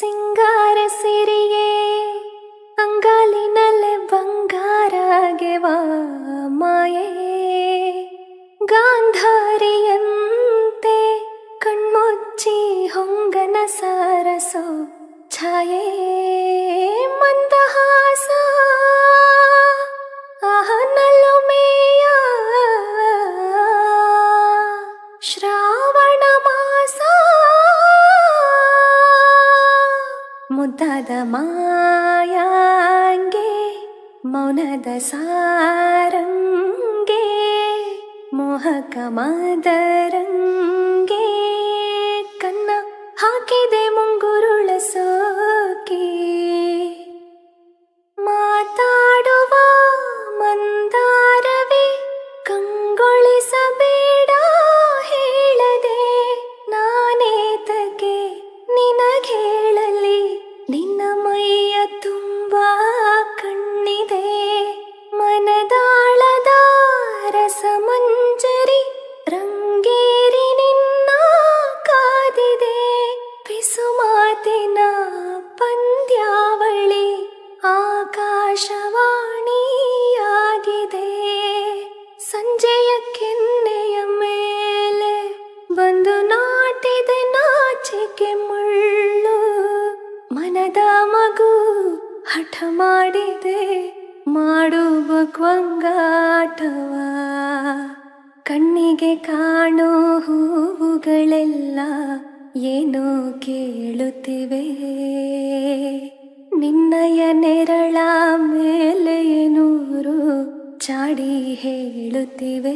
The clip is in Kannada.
ಸಿಂಗಾರ ಸಿರಿಯೇ ಅಂಗಾಲಿನಲ್ಲೇ ಬಂಗಾರಗೆವ ಮಾಯೇ. ಗಾಂಧಾರಿಯಂತೆ ಕಣ್ಮುಚ್ಚಿ ಹೊಂಗನ ಸಾರಸೋ ಛಾಯೇ. ಮಂದಹಾಸ ಆಹನಲು ಮೇಯ ಮುದ್ದಾದ ಮಾಯಾಂಗೆ ಮೌನದ ಸಾರಂಗೆ ಮೋಹಕ ಮದರಂಗೆ ಕನ್ನ ಹಾಕಿದೆ ಮುಂಗುರುಳ ಆಕಾಶವಾಣಿಯಾಗಿದೆ ಸಂಜೆಯ ಕೆನ್ನೆಯ ಮೇಲೆ ಬಂದು ನಾಟಿದೆ ನಾಚಿಕೆ ಮುಳ್ಳು. ಮನದ ಮಗು ಹಠ ಮಾಡಿದೆ ಮಾಡುವ ಕ್ವಂಗಾಟವ ಕಣ್ಣಿಗೆ ಕಾಣೋ ಹೂವುಗಳೆಲ್ಲ ಏನೋ ಕೇಳುತ್ತಿವೆ? ಚಾಡಿ ಹೇಳುತ್ತಿವೆ.